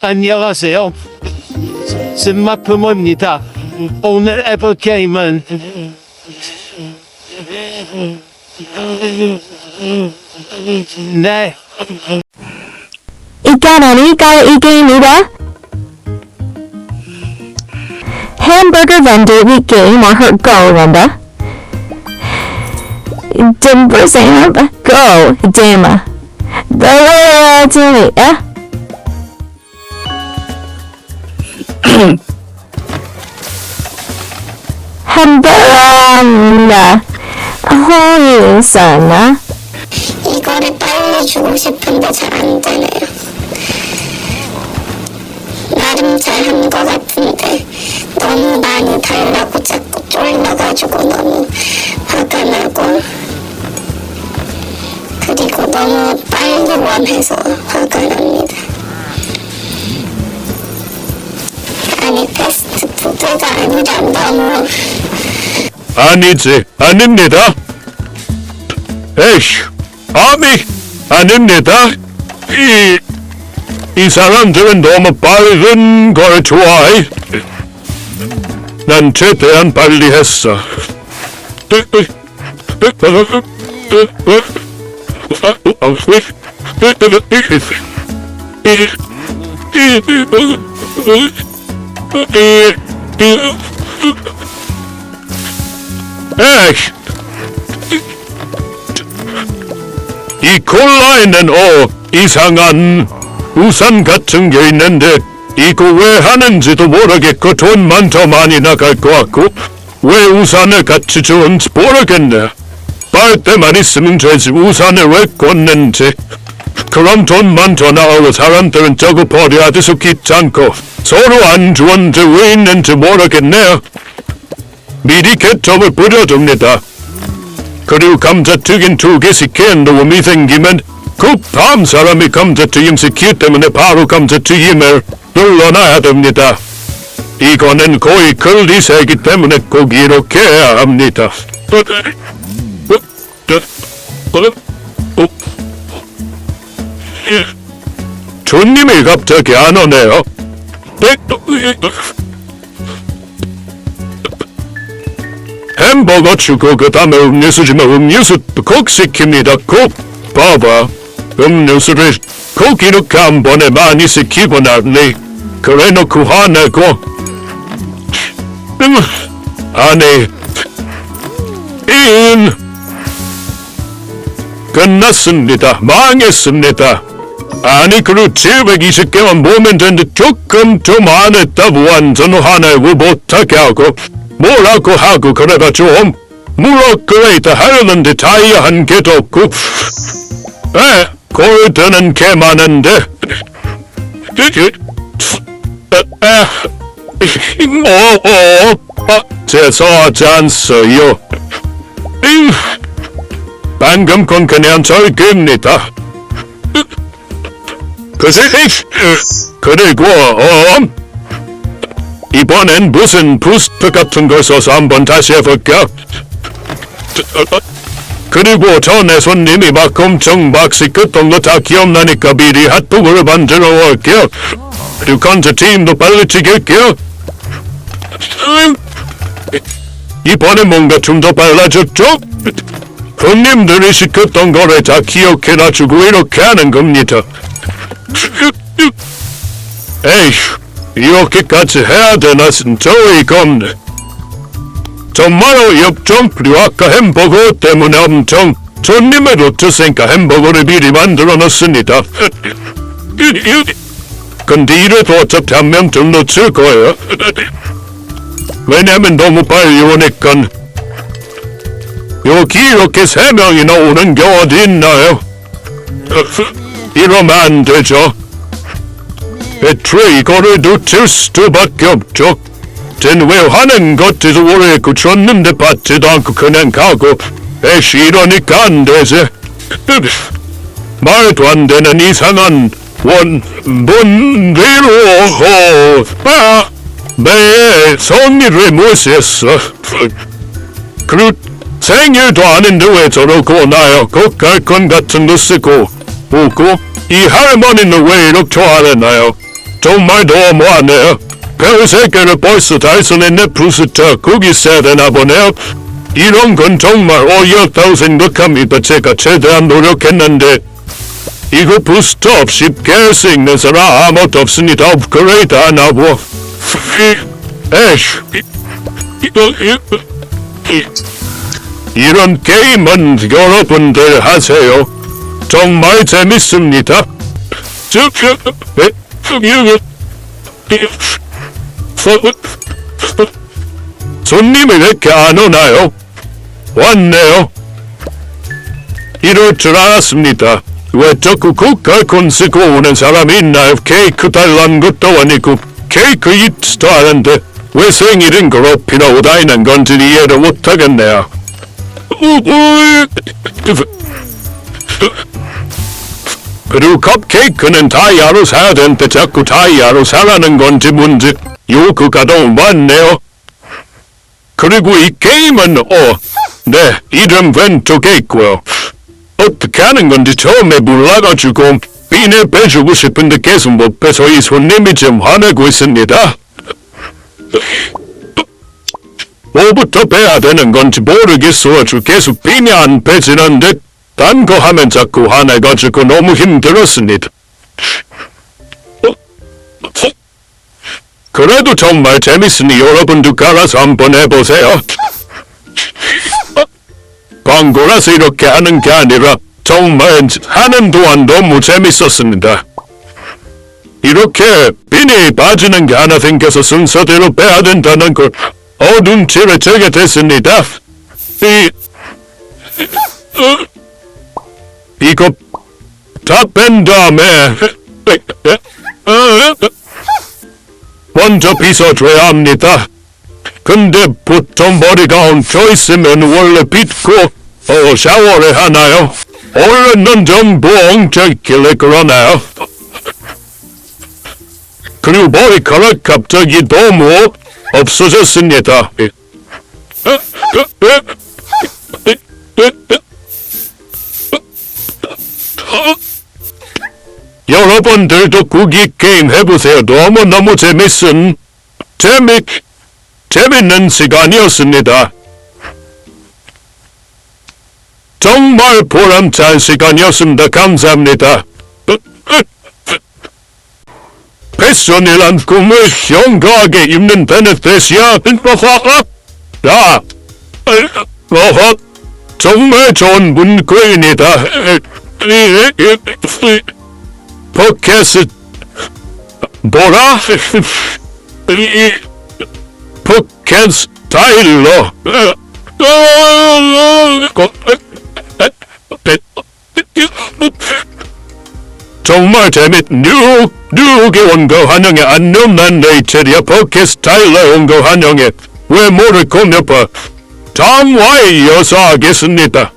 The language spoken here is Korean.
안녕하세요. 스마트모입니다. 오늘 해볼 게임은 네, 이 게임이다. Hamburger vendor week game or her go Linda. Denver Sam go Jimmy eh? Hamburger 호유 sana. 이거를 빨리 주고 싶은데 잘 안 되네요. 나름 잘 한 것 같은데 너무 많이 달라고 자꾸 쫄려가지고 너무 화가 나고 그리고 너무 빨리 원해서 아니라 너무 아니지, 아닙니다. 에이씨, 아니, 아닙니다. 이, 이 사람들은 너무 빠른 걸 좋아해. 난 최대한 빨리 했어. 에이씨, 이 콜라에는 어 이상한 우산 같은 게 있는데 이거 왜 하는지도 모르겠고 돈만 더 많이 나갈 것 같고 왜 우산을 같이 주는지 모르겠네. 빨대만 있으면 되지 우산을 왜 꽂는지 그럼 돈만 더 나오고 사람들은 저거 버려야지 귀찮고 서로 안 주었는데 왜 있는지 모르겠네요 미리 개점을 뿌려둡니다. 그리고 감자튀김 두 개 시킨 놈이 생기면 그 다음 사람이 감자튀김 시키 때문에 바로 감자튀김을 눌러놔야 됩니다. 이거는 거의 글리세기 때문에 꼭 이렇게 해야 합니다. 존님이 갑자기 안 오네요. 햄버거 주고 그 다음에 음료수 주면 음료수 꼭 시킵니다. 꼭 봐봐. 음료수를 꼭 이렇게 한 번에 많이 시키고 나니 그래 놓고 화내고 음, 아니 인 끝났습니다. 망했습니다. 아니 그리고 720개만 모으면 되는데 조금 좀 안 했다. 완전 화내고 못하게 하고 뭐라고 하고 그래가 좀 물어그레이트 하려는데 다이아 한 개도 없고. 에 골드는 개 많은데. 뭐어 아, 죄송하지 않소요. 음, 방금 건 그냥 절개입니다 그리고 어 이번엔 무슨 부스트 같은 걸 써서 한번 다시 해볼까? 그리고 전에 손님이 막 엄청 막 시끄던 거다 기억나니까 미리 핫도그를 만들어 올게요. 그리고 팀도 빨리 찍을게요. 음, 이번엔 뭔가 좀 더 빨라졌죠? 손님들이 시켰던 거를 다 기억해놔주고 이렇게 하는 겁니다. 에이휴, 이렇게까지 해야 되나 진짜 어이가 없네. 정말 어이없죠? 그리고 아까 햄버거 때문에 엄청 손님을 놓쳤으니까 햄버거를 미리 만들어 놨습니다. 근데 이래도 어차피 한 명쯤 놓칠 거예요. 왜냐면 너무 빨리 오니까 여기 이렇게 세 명이나 오는 게 어디 있나요? 이러면 안 되죠. 애초에 이거를 놓칠 수밖에 없죠. 쟤는 왜 하는 것지도 모르겠고 줬는데 받지도 않고 그냥 가고 애쉬 이러니까 안 되지. 말도 안 되는 이상한 원 본대로 아, 내 성의를 무시했어. 그리고 생일도 아닌데 왜 저러고 나요? kok갈건 같은 거 쓰고 오고 이 할머니는 왜 이렇게 화내나요? 정말 너무하네요. 별세 개를 벌써 달성했네 부스터 거기 되나 보네요. 이런 건 정말 어이없다고 생각합니다. 제가 최대한 노력했는데 이거 부스터 없이 깰수 있는 사람 아무도 없습니다. 업그레이드 이거 이거 이- 이런 게임은 여러분들 하세요. 정말 재밌습니다. 저, 저, 에, 이거, 이, 서, 서, 손님이 왜 이렇게 안 오나요? 왔네요. 이럴 줄 알았습니다. 왜 자꾸 국가콘 쓰고 오는 사람이 있나요? 케이크 달란 것도 아니고 케이크 이트도 하는데 왜 생일은 그렇게 다니는 건지 이해를 못하겠네요. 그리고 컵케이크는 다이아로 사야 되는데 자꾸 다이아로 사라는 건지 뭔지 요구가 너무 많네요. 그리고 이 게임은 어, 네 이름 왼쪽에 있고요. 어떻게 하는 건지 처음에 몰라가지고 비내 빼주고 싶은데 계속 못 빼서 이 손님이 좀 화내고 있습니다. 뭐부터 빼야 되는 건지 모르겠어. 주 계속 비내 안 빼지는데 딴 거 하면 자꾸 화내가지고 너무 힘들었습니다. 그래도 정말 재밌으니 여러분도 깔아서 한번 해보세요. 광고라서 이렇게 하는 게 아니라 정말 하는 동안 너무 재밌었습니다. 이렇게 비니 빠지는 게 하나 생겨서 순서대로 빼야 된다는 걸 어, 눈치를 채게 됐습니다. 다뺀 다음에 어, 먼저 빗어줘야 합니다. 근데 보통 머리가 엉켜 있으면 원래 빗고 어, 샤워를 하나요? 원래는 전부 엉켜 있길래 그러나요? 그리고 머리카락 갑자기 너무 없어졌습니다. 여러분들도 구기 게임 해보세요. 너무너무 재밌은 재밌 재밌는 시간이었습니다. 정말 보람찬 시간이었습니다. 감사합니다. 패션이란 꿈을 현가하게 입는 베네테시아 야, 어허, 정말 좋은 문구입니다. 포켓스 뭐라? 이 포켓 스타일러. 정말 재밌 뉴 뉴욕에 온 거 환영해. 안녕 난 레이첼이야. 포켓 스타일러 온 거 환영해. 왜 모를 거며 봐? 다음 화에 이어서 하겠습니다